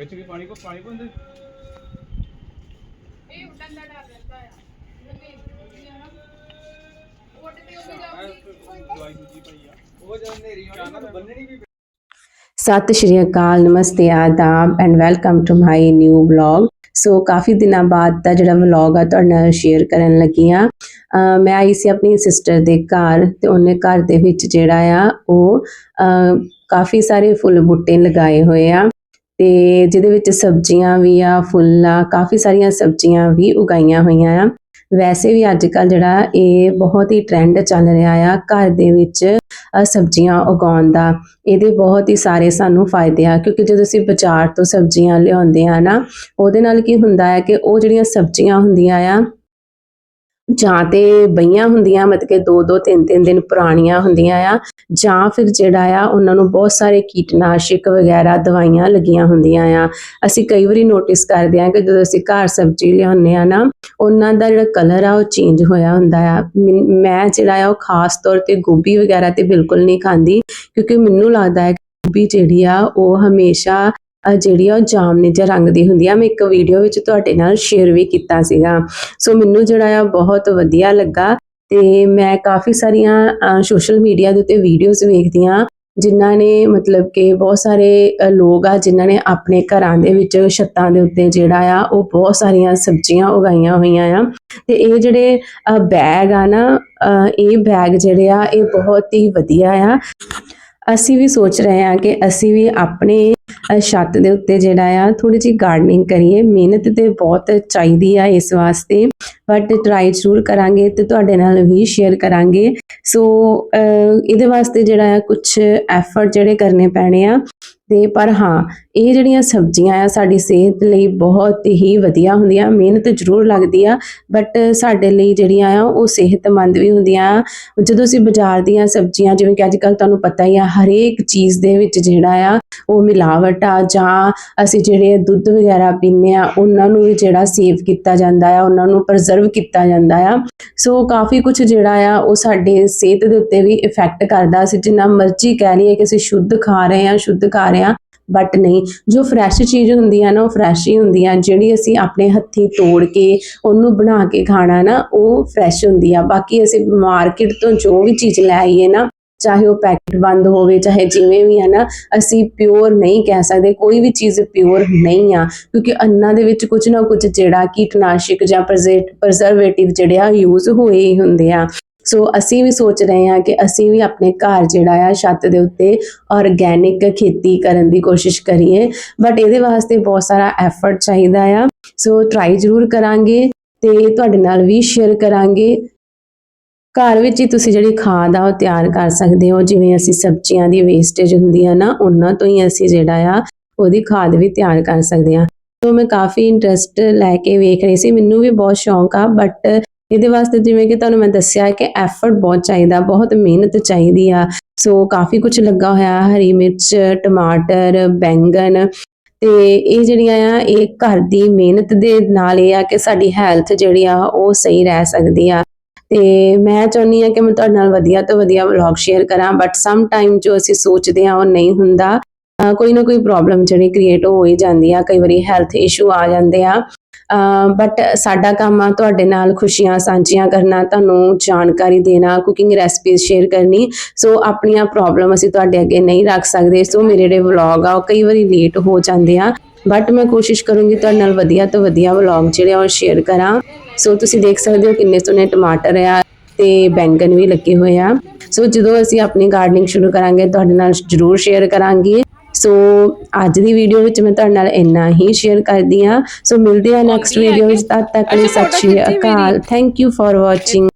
ਵਿੱਚ ਵੀ ਪਾਣੀ ਕੋ ਪਾਣੀ ਪਾਉਂਦੇ ਇਹ ਉੱਡਣ ਦਾ ਡਰ ਰਹਿੰਦਾ ਆ। ਨਵੇਂ ਹੁੰਦੀਆਂ ਨਾ। ਉੱਡਦੇ ਉਹ ਵੀ ਜਾਊਗੀ ਦਵਾਈ ਦੂਜੀ ਪਈ ਆ ਉਹ ਜਦੋਂ ਨੇਰੀ ਆਉਂਦੀ ਨਾ ਬੰਨਣੀ ਵੀ ਸਤਿ ਸ਼੍ਰੀ ਅਕਾਲ ਨਮਸਤੇ ਆਦਾਬ and welcome to my new vlog so ਕਾਫੀ ਦਿਨਾਂ ਬਾਅਦ ਦਾ ਜਿਹੜਾ ਵਲੌਗ ਆ ਤੁਹਾਡੇ ਨਾਲ ਸ਼ੇਅਰ ਕਰਨ ਲੱਗੀ ਆ ਅਹ ਮੈਂ ਆਈ ਸੀ ਆਪਣੀ ਸਿਸਟਰ ਦੇ ਘਰ ਤੇ ਉਹਨੇ ਘਰ ਦੇ ਵਿੱਚ ਜਿਹੜਾ ਆ ਉਹ ਅਹ ਕਾਫੀ ਸਾਰੇ ਫੁੱਲ ਬੂਟੇ ਲਗਾਏ ਹੋਏ ਆ। ਤੇ ਜਿਹਦੇ ਵਿੱਚ ਸਬਜ਼ੀਆਂ ਵੀ ਆ, ਫੁੱਲ ਆ, ਕਾਫੀ ਸਾਰੀਆਂ ਸਬਜ਼ੀਆਂ ਵੀ ਉਗਾਈਆਂ ਹੋਈਆਂ ਆ। ਵੈਸੇ ਵੀ ਅੱਜ ਕੱਲ ਜਿਹੜਾ ਇਹ ਬਹੁਤ ਹੀ ਟ੍ਰੈਂਡ ਚੱਲ ਰਿਹਾ ਆ, ਘਰ ਦੇ ਵਿੱਚ ਸਬਜ਼ੀਆਂ ਉਗਾਉਣ ਦਾ। ਇਹਦੇ ਬਹੁਤ ਹੀ ਸਾਰੇ ਸਾਨੂੰ ਫਾਇਦੇ ਆ, ਕਿਉਂਕਿ ਜਦੋਂ ਅਸੀਂ ਬਾਜ਼ਾਰ ਤੋਂ ਸਬਜ਼ੀਆਂ ਲਿਆਉਂਦੇ ਆ ਨਾ, ਉਹਦੇ ਨਾਲ ਕੀ ਹੁੰਦਾ ਹੈ ਕਿ ਉਹ ਜਿਹੜੀਆਂ ਸਬਜ਼ੀਆਂ ਹੁੰਦੀਆਂ ਆ ਜਾਂ ਤੇ ਬਈਆਂ ਹੁੰਦੀਆਂ, ਮਤਲਬ ਕਿ 2-2 3-3 ਦਿਨ ਪੁਰਾਣੀਆਂ ਹੁੰਦੀਆਂ ਆ, ਜਾਂ ਫਿਰ ਜਿਹੜਾ ਆ, ਉਹਨਾਂ ਨੂੰ ਬਹੁਤ ਸਾਰੇ ਕੀਟਨਾਸ਼ਕ ਵਗੈਰਾ ਦਵਾਈਆਂ ਲੱਗੀਆਂ ਹੁੰਦੀਆਂ ਆ। ਅਸੀਂ ਕਈ ਵਾਰੀ ਨੋਟਿਸ ਕਰਦੇ ਆ ਕਿ ਜਦੋਂ ਅਸੀਂ ਘਰ ਸਬਜ਼ੀ ਲਿਆਉਂਦੇ ਆ ਨਾ, ਉਹਨਾਂ ਦਾ ਜਿਹੜਾ ਕਲਰ ਆ, ਉਹ ਚੇਂਜ ਹੋਇਆ ਹੁੰਦਾ ਆ। ਮੈਨ- ਮੈਂ ਜਿਹੜਾ ਆ, ਉਹ ਖਾਸ ਤੌਰ ਤੇ ਗੋਭੀ ਵਗੈਰਾ ਤੇ ਬਿਲਕੁਲ ਨਹੀਂ ਖਾਂਦੀ, ਕਿਉਂਕਿ ਮੈਨੂੰ ਲੱਗਦਾ ਹੈ ਗੋਭੀ ਜਿਹੜੀ ਆ, ਉਹ ਹਮੇਸ਼ਾ ਜਿਹੜੀ ਆ ਉਹ ਜਾਮਨੀ ਜਿਹਾ ਰੰਗ ਦੀ ਹੁੰਦੀ ਆ। ਮੈਂ ਇੱਕ ਵੀਡੀਓ ਵਿੱਚ ਤੁਹਾਡੇ ਨਾਲ ਸ਼ੇਅਰ ਵੀ ਕੀਤਾ ਸੀਗਾ। ਸੋ ਮੈਨੂੰ ਜਿਹੜਾ ਆ ਬਹੁਤ ਵਧੀਆ ਲੱਗਾ ਤੇ ਮੈਂ ਕਾਫੀ ਸਾਰੀਆਂ ਸੋਸ਼ਲ ਮੀਡੀਆ ਦੇ ਉੱਤੇ ਵੀਡੀਓਜ਼ ਵੇਖਦੀ ਹਾਂ ਜਿਨ੍ਹਾਂ ਨੇ ਮਤਲਬ ਕਿ ਬਹੁਤ ਸਾਰੇ ਲੋਕ ਆ ਜਿਨ੍ਹਾਂ ਨੇ ਆਪਣੇ ਘਰਾਂ ਦੇ ਵਿੱਚ ਛੱਤਾਂ ਦੇ ਉੱਤੇ ਜਿਹੜਾ ਆ ਉਹ ਬਹੁਤ ਸਾਰੀਆਂ ਸਬਜ਼ੀਆਂ ਉਗਾਈਆਂ ਹੋਈਆਂ ਆ। ਤੇ ਇਹ ਜਿਹੜੇ ਬੈਗ ਆ ਨਾ ਇਹ ਬੈਗ ਜਿਹੜੇ ਆ, ਇਹ ਬਹੁਤ ਹੀ ਵਧੀਆ ਆ। ਅਸੀਂ ਵੀ ਸੋਚ ਰਹੇ ਹਾਂ ਕਿ ਅਸੀਂ ਵੀ ਆਪਣੇ ਛੱਤ ਦੇ ਉੱਤੇ ਜਿਹੜਾ ਆ ਥੋੜੀ ਜਿਹੀ ਗਾਰਡਨਿੰਗ ਕਰੀਏ। ਮਿਹਨਤ ਤੇ ਬਹੁਤ ਚਾਹੀਦੀ ਆ ਇਸ ਵਾਸਤੇ। ਬਟ ਟਰਾਈ ਜ਼ਰੂਰ ਕਰਾਂਗੇ ਤੇ ਤੁਹਾਡੇ ਨਾਲ ਵੀ ਸ਼ੇਅਰ ਕਰਾਂਗੇ। ਸੋ ਇਹਦੇ ਵਾਸਤੇ ਜਿਹੜਾ ਆ ਕੁਝ ਐਫਰਟ ਜਿਹੜੇ ਕਰਨੇ ਪੈਣੇ ਆ। ਤੇ ਪਰ ਹਾਂ, ਇਹ ਜਿਹੜੀਆਂ ਸਬਜ਼ੀਆਂ ਆ, ਸਾਡੀ ਸਿਹਤ ਲਈ ਬਹੁਤ ਹੀ ਵਧੀਆ ਹੁੰਦੀਆਂ, ਮਿਹਨਤ ਜ਼ਰੂਰ ਲੱਗਦੀ ਆ ਬਟ ਸਾਡੇ ਲਈ ਜਿਹੜੀਆਂ ਆ, ਉਹ ਸਿਹਤਮੰਦ ਵੀ ਹੁੰਦੀਆਂ। ਆ ਜਦੋਂ ਅਸੀਂ ਬਾਜ਼ਾਰ ਦੀਆਂ ਸਬਜ਼ੀਆਂ, ਜਿਵੇਂ ਕਿ ਅੱਜ ਕੱਲ ਤੁਹਾਨੂੰ ਪਤਾ ਹੀ ਆ, ਹਰੇਕ ਚੀਜ਼ ਦੇ ਵਿੱਚ ਜਿਹੜਾ ਆ, ਉਹ ਮਿਲਾਵਟ ਆ, ਜਾਂ ਅਸੀਂ ਜਿਹੜੇ ਦੁੱਧ ਵਗੈਰਾ ਪੀਂਦੇ ਆ, ਉਹਨਾਂ ਨੂੰ ਵੀ ਜਿਹੜਾ ਸੇਵ ਕੀਤਾ ਜਾਂਦਾ ਆ, ਉਹਨਾਂ ਨੂੰ ਪ੍ਰੀਜ਼ਰਵ ਕੀਤਾ ਜਾਂਦਾ ਆ। ਸੋ ਕਾਫੀ ਕੁਝ ਜਿਹੜਾ ਆ, ਉਹ ਸਾਡੇ ਸਿਹਤ ਦੇ ਉੱਤੇ ਵੀ ਇਫੈਕਟ ਕਰਦਾ। ਅਸੀਂ ਜਿੰਨਾ ਮਰਜ਼ੀ ਕਹਿ ਲਈਏ ਕਿ ਅਸੀਂ ਸ਼ੁੱਧ ਖਾ ਰਹੇ ਆ, ਸ਼ੁੱਧ ਖਾ ਰਹੇ ਬਟ ਨਹੀਂ, ਜੋ ਫਰੈਸ਼ ਚੀਜ਼ ਹੁੰਦੀ ਆ ਨਾ, ਉਹ ਫਰੈਸ਼ ਹੀ ਹੁੰਦੀ ਆ। ਜਿਹੜੀ ਅਸੀਂ ਆਪਣੇ ਹੱਥੀ ਤੋੜ ਕੇ, ਉਹਨੂੰ ਬਣਾ ਕੇ ਖਾਣਾ ਨਾ, ਉਹ ਫਰੈਸ਼ ਹੁੰਦੀ ਆ। ਬਾਕੀ ਅਸੀਂ ਮਾਰਕੀਟ ਤੋਂ ਜੋ ਵੀ ਚੀਜ਼ ਲੈ ਆਈਏ ਨਾ, ਚਾਹੇ ਉਹ ਪੈਕਟ ਬੰਦ ਹੋਵੇ, ਚਾਹੇ ਜਿਵੇਂ ਵੀ ਹੈ ਨਾ, ਅਸੀਂ ਪਿਓਰ ਨਹੀਂ ਕਹਿ ਸਕਦੇ। ਕੋਈ ਵੀ ਚੀਜ਼ ਪਿਓਰ ਨਹੀਂ ਆ। ਕਿਉਂਕਿ ਅੰਨਾਂ ਦੇ ਵਿੱਚ ਕੁਝ ਨਾ ਕੁਝ ਜਿਹੜਾ ਕੀਟਨਾਸ਼ਕ ਜਾਂ ਪ੍ਰਜ਼ਰਵੇਟਿਵ ਜਿਹੜੇ ਆ ਯੂਜ਼ ਹੋਏ ਹੀ ਹੁੰਦੇ ਆ। ਸੋ ਅਸੀਂ ਵੀ ਸੋਚ ਰਹੇ ਹਾਂ ਕਿ ਅਸੀਂ ਵੀ ਆਪਣੇ ਘਰ ਜਿਹੜਾ ਆ, ਛੱਤ ਦੇ ਉੱਤੇ ਆਰਗੈਨਿਕ ਖੇਤੀ ਕਰਨ ਦੀ ਕੋਸ਼ਿਸ਼ ਕਰੀਏ। ਬਟ ਇਹਦੇ ਵਾਸਤੇ ਬਹੁਤ ਸਾਰਾ ਐਫਰਟ ਚਾਹੀਦਾ ਆ। ਸੋ ਟਰਾਈ ਜ਼ਰੂਰ ਕਰਾਂਗੇ ਤੇ ਤੁਹਾਡੇ ਨਾਲ ਵੀ ਸ਼ੇਅਰ ਕਰਾਂਗੇ। ਘਰ ਵਿੱਚ ਹੀ ਤੁਸੀਂ ਜਿਹੜੀ ਖਾਦ ਆ, ਉਹ ਤਿਆਰ ਕਰ ਸਕਦੇ ਹੋ। ਜਿਵੇਂ ਅਸੀਂ ਸਬਜ਼ੀਆਂ ਦੀ ਵੇਸਟੇਜ ਹੁੰਦੀ ਆ ਨਾ, ਉਹਨਾਂ ਤੋਂ ਹੀ ਅਸੀਂ ਜਿਹੜਾ ਆ, ਉਹਦੀ ਖਾਦ ਵੀ ਤਿਆਰ ਕਰ ਸਕਦੇ ਆ ਸੋ ਮੈਂ ਕਾਫੀ ਇੰਟਰਸਟ ਲੈ ਕੇ ਵੇਖ ਰਹੀ ਸੀ। ਮੈਨੂੰ ਵੀ ਬਹੁਤ ਸ਼ੌਂਕ ਆ ਬਟ ਇਹਦੇ ਵਾਸਤੇ ਜਿਵੇਂ ਕਿ ਤੁਹਾਨੂੰ ਮੈਂ ਦੱਸਿਆ ਕਿ ਐਫਰਟ ਬਹੁਤ ਚਾਹੀਦਾ, ਬਹੁਤ ਮਿਹਨਤ ਚਾਹੀਦੀ ਆ। ਸੋ ਕਾਫੀ ਕੁਝ ਲੱਗਾ ਹੋਇਆ, ਹਰੀ ਮਿਰਚ, ਟਮਾਟਰ ਬੈਂਗਨ ਤੇ ਇਹ ਜਿਹੜੀਆਂ ਆ, ਇਹ ਘਰ ਦੀ ਮਿਹਨਤ ਦੇ ਨਾਲ ਇਹ ਆ ਕਿ ਸਾਡੀ ਹੈਲਥ ਜਿਹੜੀ ਆ, ਉਹ ਸਹੀ ਰਹਿ ਸਕਦੀ ਆ। ਤੇ ਮੈਂ ਚਾਹੁੰਦੀ ਆ ਕਿ ਮੈਂ ਤੁਹਾਡੇ ਨਾਲ ਵਧੀਆ ਤੋਂ ਵਧੀਆ ਵਲੌਗ ਸ਼ੇਅਰ ਕਰਾਂ ਬਟ ਸਮ ਟਾਈਮ ਜੋ ਅਸੀਂ ਸੋਚਦੇ ਆ ਉਹ ਨਹੀਂ ਹੁੰਦਾ ਕੋਈ ਨਾ ਕੋਈ ਪ੍ਰੋਬਲਮ ਜਿਹੜੀ ਕ੍ਰੀਏਟ ਹੋ ਹੀ ਜਾਂਦੀ ਆ, ਕਈ ਵਾਰੀ ਹੈਲਥ ਇਸ਼ੂ ਆ ਜਾਂਦੇ ਆ। ਬਟ ਸਾਡਾ ਕੰਮ ਆ ਤੁਹਾਡੇ ਨਾਲ ਖੁਸ਼ੀਆਂ ਸਾਂਝੀਆਂ ਕਰਨਾ, ਤੁਹਾਨੂੰ ਜਾਣਕਾਰੀ ਦੇਣਾ ਕੁਕਿੰਗ ਰੈਸਪੀਜ਼ ਸ਼ੇਅਰ ਕਰਨੀ ਸੋ ਆਪਣੀਆਂ ਪ੍ਰੋਬਲਮ ਅਸੀਂ ਤੁਹਾਡੇ ਅੱਗੇ ਨਹੀਂ ਰੱਖ ਸਕਦੇ ਸੋ ਮੇਰੇ ਜਿਹੜੇ ਵਲੌਗ ਆ, ਉਹ ਕਈ ਵਾਰੀ ਲੇਟ ਹੋ ਜਾਂਦੇ ਆ ਬਟ ਮੈਂ ਕੋਸ਼ਿਸ਼ ਕਰੂੰਗੀ ਤੁਹਾਡੇ ਨਾਲ ਵਧੀਆ ਤੋਂ ਵਧੀਆ ਵਲੌਗ ਜਿਹੜੇ ਆ ਉਹ ਸ਼ੇਅਰ ਕਰਾਂ ਸੋ ਤੁਸੀਂ ਦੇਖ ਸਕਦੇ ਹੋ ਕਿੰਨੇ ਸੋਹਣੇ ਟਮਾਟਰ ਆ ਤੇ ਬੈਂਗਨ ਵੀ ਲੱਗੇ ਹੋਏ ਆ ਸੋ ਜਦੋਂ ਅਸੀਂ ਆਪਣੀ ਗਾਰਡਨਿੰਗ ਸ਼ੁਰੂ ਕਰਾਂਗੇ, ਤੁਹਾਡੇ ਨਾਲ ਜ਼ਰੂਰ ਸ਼ੇਅਰ ਕਰਾਂਗੇ। ਸੋ ਅੱਜ ਦੀ ਵੀਡੀਓ ਵਿੱਚ ਮੈਂ ਤੁਹਾਡੇ ਨਾਲ ਇੰਨਾ ਹੀ ਸ਼ੇਅਰ ਕਰਦੀ ਹਾਂ। ਸੋ ਮਿਲਦੇ ਹਾਂ ਨੈਕਸਟ ਵੀਡੀਓ ਵਿੱਚ। ਤਦ ਤੱਕ ਲਈ ਸਤਿ ਸ਼੍ਰੀ ਅਕਾਲ। Thank you for watching